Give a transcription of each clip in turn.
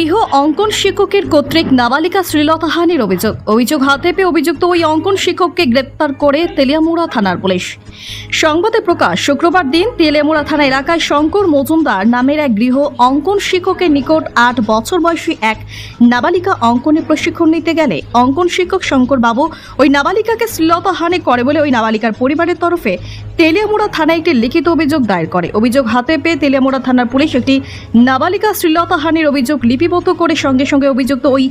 গৃহ অঙ্কন শিক্ষকের কর্তৃক নাবালিকা শ্রীলতাহানির অভিযোগ। অভিযোগ হাতে পেয়ে অভিযুক্ত ওই অঙ্কন শিক্ষককে গ্রেপ্তার করে তেলিয়ামুড়া থানার পুলিশ। সংবাদে প্রকাশ, শুক্রবার দিন তেলিয়ামুড়া থানা এলাকায় শঙ্কর মজুমদার নামের এক গৃহ অঙ্কন শিক্ষকের নিকট আট বছর বয়সী এক নাবালিকা অঙ্কনে প্রশিক্ষণ নিতে গেলে অঙ্কন শিক্ষক শঙ্কর বাবু ওই নাবালিকাকে শ্লীলতাহানি করে বলে ওই নাবালিকার পরিবারের তরফে তেলিয়ামুড়া থানায় একটি লিখিত অভিযোগ দায়ের করে। অভিযোগ হাতে পেয়ে তেলিয়ামুড়া থানার পুলিশ একটি নাবালিকা শ্লীলতাহানির অভিযোগ লিপিবদ্ধ করে সঙ্গে সঙ্গে অভিযুক্ত ওই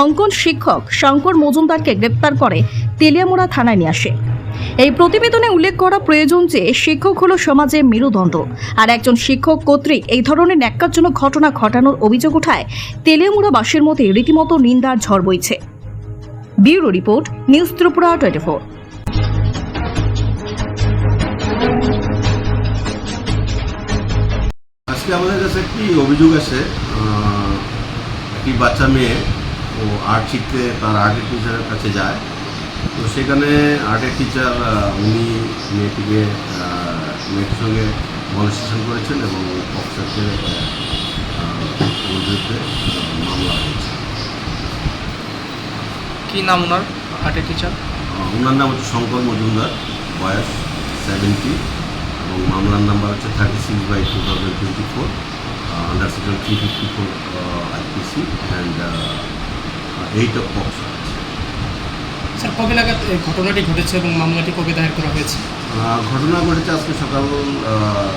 অঙ্কন শিক্ষক শঙ্কর মজুমদারকে গ্রেপ্তার করে তেলিয়ামুড়া থানায় নিয়ে আসে। এই প্রতিবেদনে উল্লেখ করা প্রয়োজন যে শিক্ষক হলো সমাজে মেরুদণ্ড আর একজন শিক্ষক কর্তৃক এই ধরনের ন্যাক্কারজনক ঘটনা ঘটানোর অভিযোগ উঠায় তেলিয়ামুড়াবাসীর মধ্যে রীতিমতো নিন্দার ঝড় বইছে। Bureau report, news Tripura twenty four. আজকে আমাদের কাছে একটি অভিযোগ আছে? একটি বাচ্চা মেয়ে ও আর্ট শিখতে তার আর্টের টিচারের কাছে যায়। তো সেখানে আর্টের টিচার উনি মেয়েটিকে মেয়েটির সঙ্গে মনস্টেশন করেছেন এবং অফিসারকে বিরুদ্ধে মামলা হয়েছে। কি নাম ওনার আর্টের টিচার ওনার নাম হচ্ছে শঙ্কর মজুমদার বয়স সেভেন্টি এবং মামলার নাম্বার হচ্ছে thirty six by two thousand twenty four under section three fifty four IPC and eight of POCSO sir কবে নাগাদ ঘটনাটি ঘটেছে এবং মামলাটি কবে দায়ের করা হয়েছে? ঘটনা ঘটেছে আজকে সকাল আহ,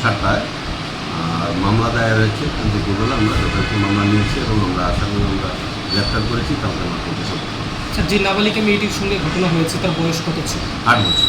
সাতটায়। আর মামলা দায়ের হয়েছে কিন্তু দুপুরবেলা আমরা যথাযথ মামলা নিয়েছি এবং আমরা আসামি আমরা গ্রেপ্তার করেছি তারপরে আমরা করতে স্যার যে নাবালিকা মেয়েটির সঙ্গে ঘটনা হয়েছে তার বয়স কত ছিল? আট বছর।